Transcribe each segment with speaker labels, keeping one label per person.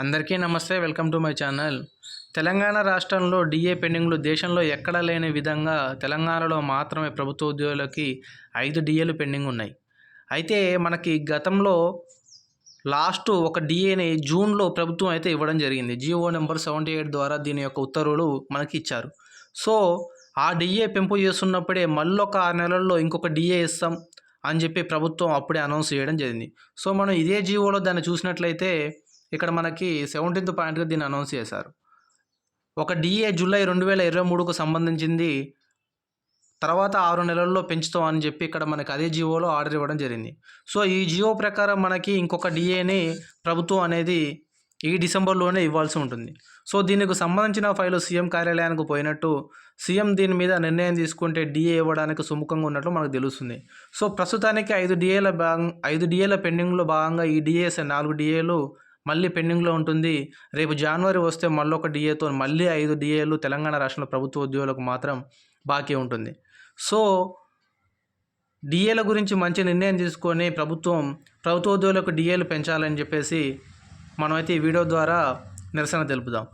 Speaker 1: అందరికీ నమస్తే welcome to my channel. Telangana రాష్ట్రంలో డిఏ పెండింగ్లు దేశంలో ఎక్కడా లేని విధంగా తెలంగాణలో మాత్రమే ప్రభుత్వ ఉద్యోగులకి ఐదు డిఏలు పెండింగ్ ఉన్నాయి. అయితే మనకి గతంలో లాస్ట్ ఒక డిఏని జూన్లో ప్రభుత్వం అయితే ఇవ్వడం జరిగింది. జియో నెంబర్ సెవెంటీ ఎయిట్ ద్వారా దీని యొక్క ఉత్తర్వులు మనకి ఇచ్చారు. సో ఆ డిఏ పెంపు చేస్తున్నప్పుడే మళ్ళీ ఒక ఆరు నెలల్లో ఇంకొక డిఏ ఇస్తాం అని చెప్పి ప్రభుత్వం అప్పుడే అనౌన్స్ చేయడం జరిగింది. సో మనం ఇదే జీవోలో దాన్ని చూసినట్లయితే ఇక్కడ మనకి సెవెంటీన్త్ పాయింట్గా దీన్ని అనౌన్స్ చేశారు. ఒక డిఏ జూలై రెండు వేల ఇరవై మూడుకు సంబంధించింది తర్వాత ఆరు నెలల్లో పెంచుతాం అని చెప్పి ఇక్కడ మనకి అదే జియోలో ఆర్డర్ ఇవ్వడం జరిగింది. సో ఈ జియో ప్రకారం మనకి ఇంకొక డిఏని ప్రభుత్వం అనేది ఈ డిసెంబర్లోనే ఇవ్వాల్సి ఉంటుంది. సో దీనికి సంబంధించిన ఫైలు సీఎం కార్యాలయానికి పోయినట్టు సీఎం దీని మీద నిర్ణయం తీసుకుంటే డిఏ ఇవ్వడానికి సుముఖంగా ఉన్నట్లు మనకు తెలుస్తుంది. సో ప్రస్తుతానికి ఐదు డిఏల భాగం ఐదు డిఏల పెండింగ్లో భాగంగా ఈ డిఏస్ నాలుగు డిఏలు మళ్ళీ పెండింగ్లో ఉంటుంది. రేపు జనవరి వస్తే మళ్ళీ ఒక డిఏతో మళ్ళీ ఐదు డిఏలు తెలంగాణ రాష్ట్రంలో ప్రభుత్వ ఉద్యోగులకు మాత్రం బాకీ ఉంటుంది. సో డిఏల గురించి మంచి నిర్ణయం తీసుకొని ప్రభుత్వం ప్రభుత్వ ఉద్యోగులకు డిఏలు పెంచాలని చెప్పేసి మనమైతే ఈ వీడియో ద్వారా నిరసన తెలుపుదాం.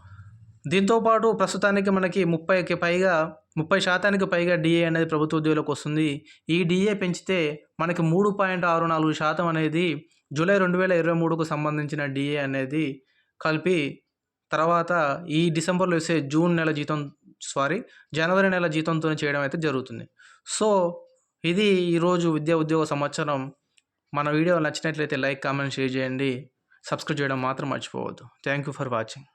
Speaker 1: దీంతోపాటు ప్రస్తుతానికి మనకి ముప్పైకి పైగా ముప్పై శాతానికి పైగా డిఏ అనేది ప్రభుత్వ ఉద్యోగులకు వస్తుంది. ఈ డిఏ పెంచితే మనకి మూడు పాయింట్ ఆరు నాలుగు శాతం అనేది జూలై రెండు వేల ఇరవై మూడుకు సంబంధించిన డిఏ అనేది కలిపి తర్వాత ఈ డిసెంబర్లో వేసే జూన్ నెల జీతం సారీ జనవరి నెల జీతంతో చేయడం అయితే జరుగుతుంది. సో ఇది ఈరోజు విద్యా ఉద్యోగ సంవత్సరం. మన వీడియో నచ్చినట్లయితే లైక్ కామెంట్ షేర్ చేయండి. సబ్స్క్రైబ్ చేయడం మాత్రం మర్చిపోవద్దు. Thank you for watching.